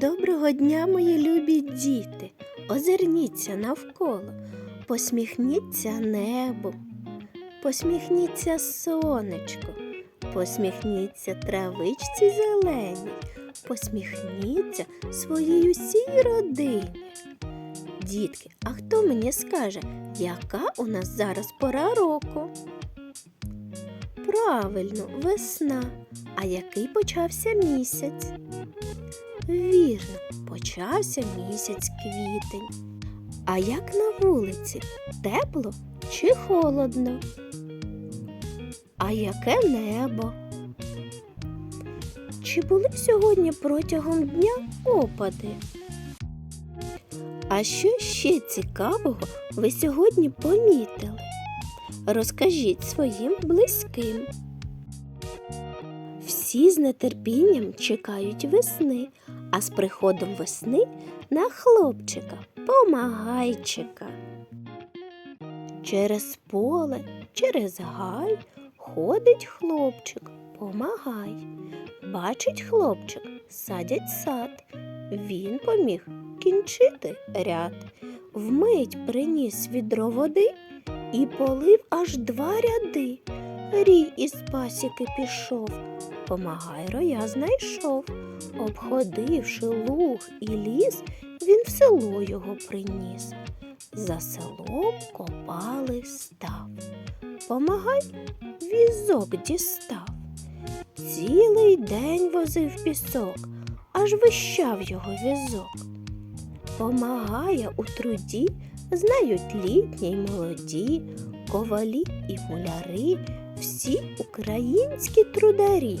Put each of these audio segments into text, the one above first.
Доброго дня, мої любі діти. Озирніться навколо, посміхніться небу, посміхніться сонечку, посміхніться травичці зеленій, посміхніться своїй усій родині. Дітки, а хто мені скаже, яка у нас зараз пора року? Правильно, весна. А який почався місяць? Вірно, почався місяць квітень. А як на вулиці? Тепло чи холодно? А яке небо? Чи були сьогодні протягом дня опади? А що ще цікавого ви сьогодні помітили? Розкажіть своїм близьким. Всі з нетерпінням чекають весни, а з приходом весни на хлопчика помагайчика. Через поле, через гай ходить хлопчик, помагай. Бачить хлопчик, садять сад. Він поміг кінчити ряд. Вмить приніс відро води і полив аж два ряди. Рій із пасіки пішов, помагай роя знайшов. Обходивши луг і ліс, він в село його приніс. За селом копали став. Помагай візок дістав. Цілий день возив пісок, аж вищав його візок. Помагає у труді, знають літні й молоді, ковалі і муляри, всі українські трударі.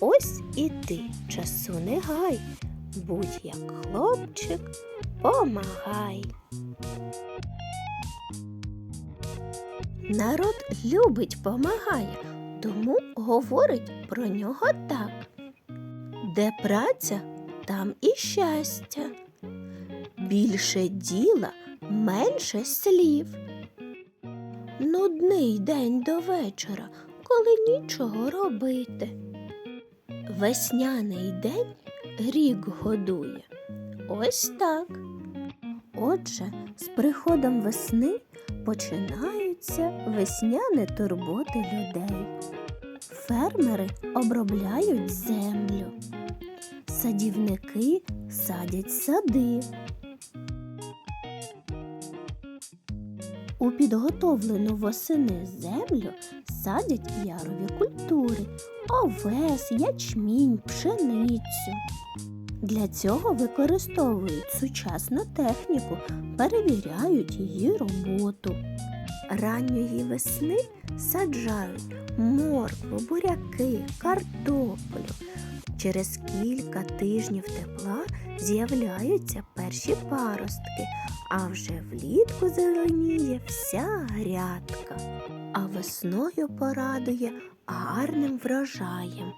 Ось і ти часу не гай, будь як хлопчик, помагай. Народ любить помагає, тому говорить про нього так. Де праця, там і щастя. Більше діла, менше слів. Нудний день до вечора, коли нічого робити. Весняний день рік годує. Ось так. Отже, з приходом весни починаються весняні турботи людей. Фермери обробляють землю, садівники садять сади. У підготовлену восени землю садять ярові культури, овес, ячмінь, пшеницю. Для цього використовують сучасну техніку, перевіряють її роботу. Ранньої весни саджають моркву, буряки, картоплю. Через кілька тижнів тепла з'являються перші паростки, а вже влітку зеленіє вся грядка, а весною порадує гарним врожаєм.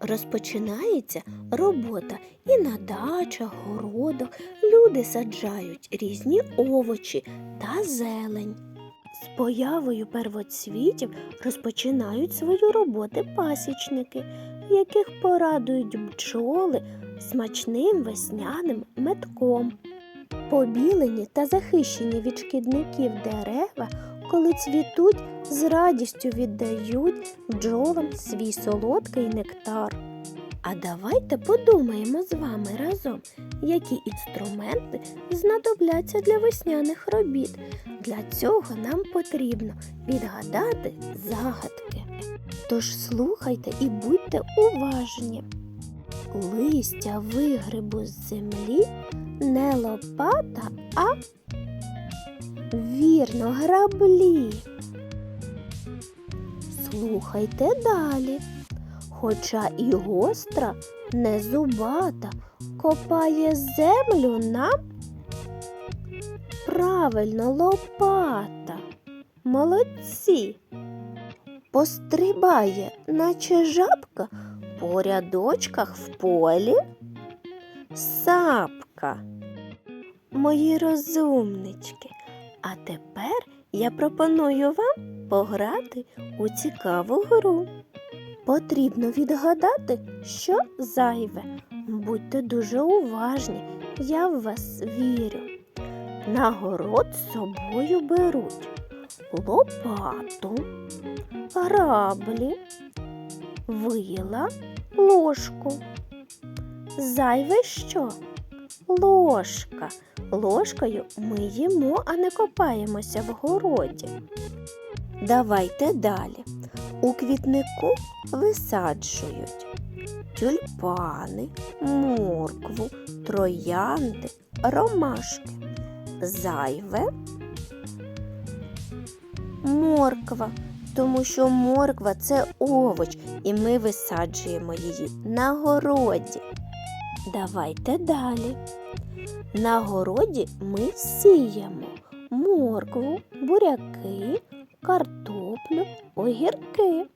Розпочинається робота і на дачах, городах люди саджають різні овочі та зелень. З появою первоцвітів розпочинають свою роботу пасічники, яких порадують бджоли смачним весняним метком. Побілені та захищені від шкідників дерева, коли цвітуть, з радістю віддають бджолам свій солодкий нектар. А давайте подумаємо з вами разом, які інструменти знадобляться для весняних робіт. Для цього нам потрібно відгадати загадки. Тож слухайте і будьте уважні. Листя вигрибу з землі не лопата, а вірно граблі. Слухайте далі. Хоча і гостра, не зубата, копає землю нам правильно лопата. Молодці. Пострибає, наче жабка, по рядочках в полі. Сапка. Мої розумнички. А тепер я пропоную вам пограти у цікаву гру. Потрібно відгадати, що зайве. будьте дуже уважні, я в вас вірю. На город з собою беруть лопату, граблі, вила, ложку. Зайве що? Ложка. Ложкою ми їмо, а не копаємося в городі. Давайте далі. У квітнику висаджують тюльпани, моркву, троянди, ромашки. Зайве морква, тому що морква це овоч, і ми висаджуємо її на городі. Давайте далі. На городі ми сіємо моркву, буряки, картоплю, огірки.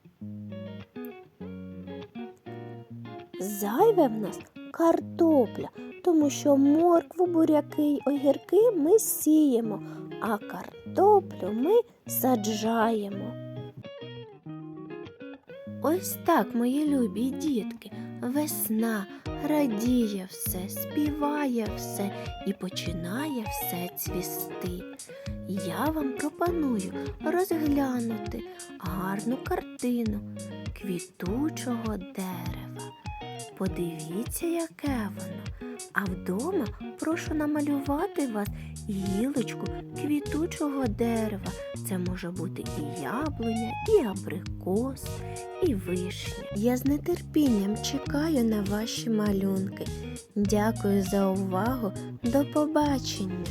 Зайве в нас картопля, тому що моркву, буряки й огірки ми сіємо, а картоплю ми саджаємо. Ось так, мої любі дітки, весна радіє все, співає все і починає все цвісти. Я вам пропоную розглянути гарну картину квітучого дерева. Подивіться, яке воно. А вдома прошу намалювати вас гілочку квітучого дерева. Це може бути і яблуня, і абрикос, і вишня. Я з нетерпінням чекаю на ваші малюнки. Дякую за увагу. До побачення!